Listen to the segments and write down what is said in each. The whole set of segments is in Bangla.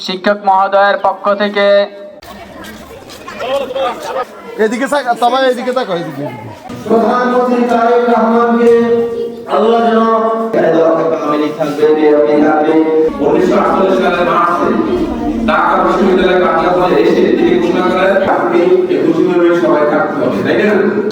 শিক্ষক মহোদয়ের পক্ষ থেকে এদিকে তাকা সবাই এদিকে তাকাও এদিকে এদিকে। প্রধানমন্ত্রী তারেক রহমানকে আল্লাহ যেন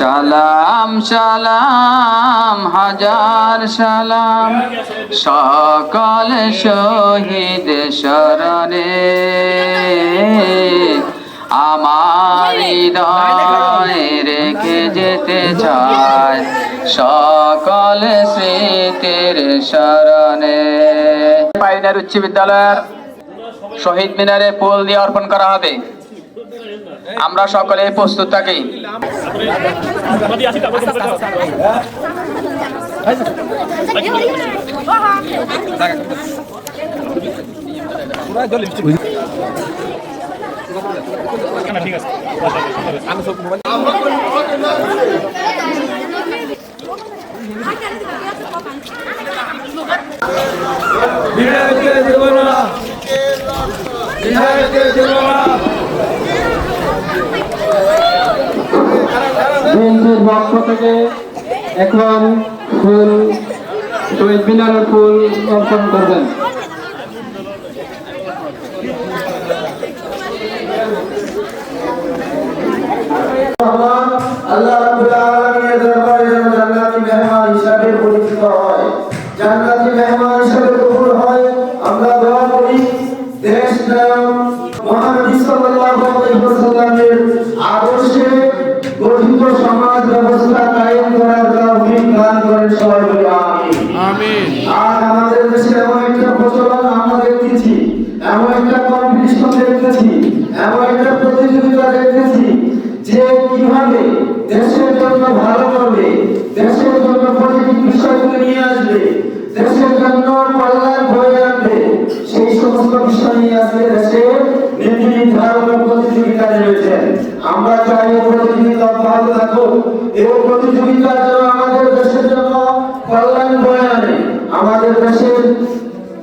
সালাম সালাম, হাজার সালাম। সকল শহীদ শরণে আমার হৃদয় রেখে যেতে চায় সকল স্মৃতির শরণে পাইনার উচ্চ বিদ্যালয়ের শহীদ মিনারে ফুল দিয়ে অর্পণ করা হবে। আমরা সকলে প্রস্তুত থাকি। Bila kita jemurlah, bila kita jemurlah. বিএনপির পক্ষ থেকে এখন ফুল শহীদ মিনারের ফুল অর্পণ করবেন। আল্লাহ পরিচিত হয়। জান্নাতি মেহমান হিসাবে কবুল হয়। আমরা দোয়া করি, দেশ নাম একটা প্রচলন আমরা দেখতেছি এমন একটা কম্পিটিশন দেখতেছি এমন একটা প্রতিযোগিতা দেখতেছি যে কীভাবে দেশের জন্য ভালো করবে, দেশের জন্য পজিটিভ বিষয়গুলো নিয়ে আসবে, দেশের জন্য কল্যাণ বয়ে আনবে। সেই সমস্ত বিষয় নিয়ে আসবে দেশে নীতি নির্ধারণের প্রতিযোগিতা রয়েছেন আমরা চাই প্রতিযোগিতা অব্যাহত থাকুক। এই প্রতিযোগিতা যেন আমাদের দেশের জন্য কল্যাণ বয়ে আনে। আমাদের দেশের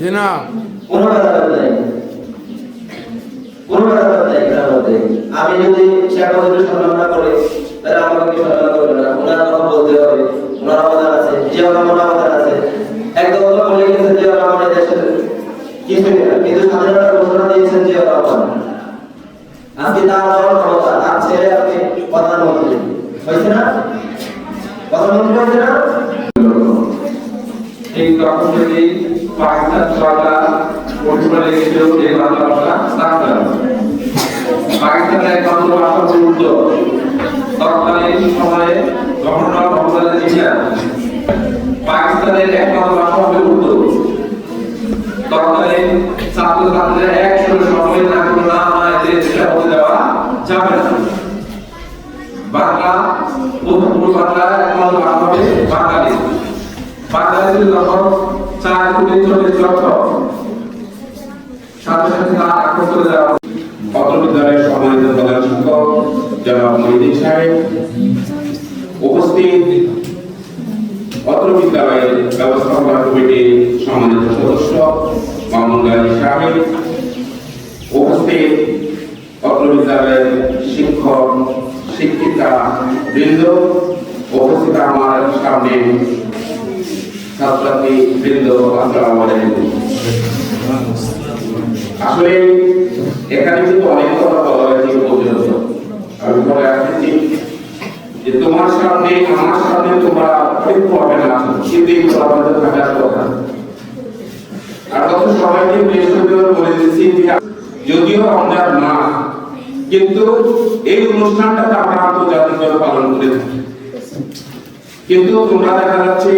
জি না। কোনো ভেদাভেদ নেই। কোনো ভেদাভেদ নেই এখানের মধ্যে। আমি যদি শেখ সম্মান না করি তাহলে আমাকে সম্মান করবে না। ওনার কথা বলতে হবে ওনার অবদান আছে জিয়া রহমান অবদান আছে। একদম বলে গেছে জিয়া রহমান দেশের কিছুই কিন্তু স্বাধীনতার ঘোষণা দিয়েছেন জিয়া রহমান আজকে তার দল ক্ষমতা তার ছেলে আপনি প্রধানমন্ত্রী। হয়েছে না? প্রধানমন্ত্রী হয়েছে না? তখন যদি পাকিস্তান সরকার পরিবার লেগেছিল, যে বাংলা ভাষা থাকতে একমাত্র ভাষা হচ্ছে তৎকালীন সময়ে গভর্নর মোহাম্মদ জিয়া পাকিস্তানের একমাত্র ভাষা হবে তৎকালীন ছাত্র ছাত্রীরা একশো সময় না না হয় দেশটা হতে দেওয়া যাবে না। বাংলা পূর্ব বাংলা একমাত্র ভাষা হবে বাঙালি। বাংলাদেশের যখন চার কোটি চল্লিশ লক্ষ সাথে সাথে তা আক্রমণ করে দেওয়া অত্র বিদ্যালয়ের সম্মানিত প্রধান শিক্ষক জনাব মহিদিন সাহেব উপস্থিত অত্র বিদ্যালয়ের শিক্ষক, শিক্ষিকা বৃন্দ উপস্থিত আমার সামনে ছাত্রছাত্রী বৃন্দ, আসসালামু আলাইকুম। আসলে এখানে কিন্তু অনেক কথা বলা হয়েছে পর্যন্ত। আমি পরে আসছি যে তোমার সামনে, আমার সামনে তোমরা অনেক প্রবলেম আছে, কিন্তু এই প্রবলেম থাকার কথা। আর কত সবাইকে বৃহস্পতিবার বলে দিচ্ছি যদিও রমজান মাস কিন্তু এই অনুষ্ঠানটাকে আমরা আন্তর্জাতিকভাবে পালন করে থাকি। কিন্তু তোমরা দেখা যাচ্ছে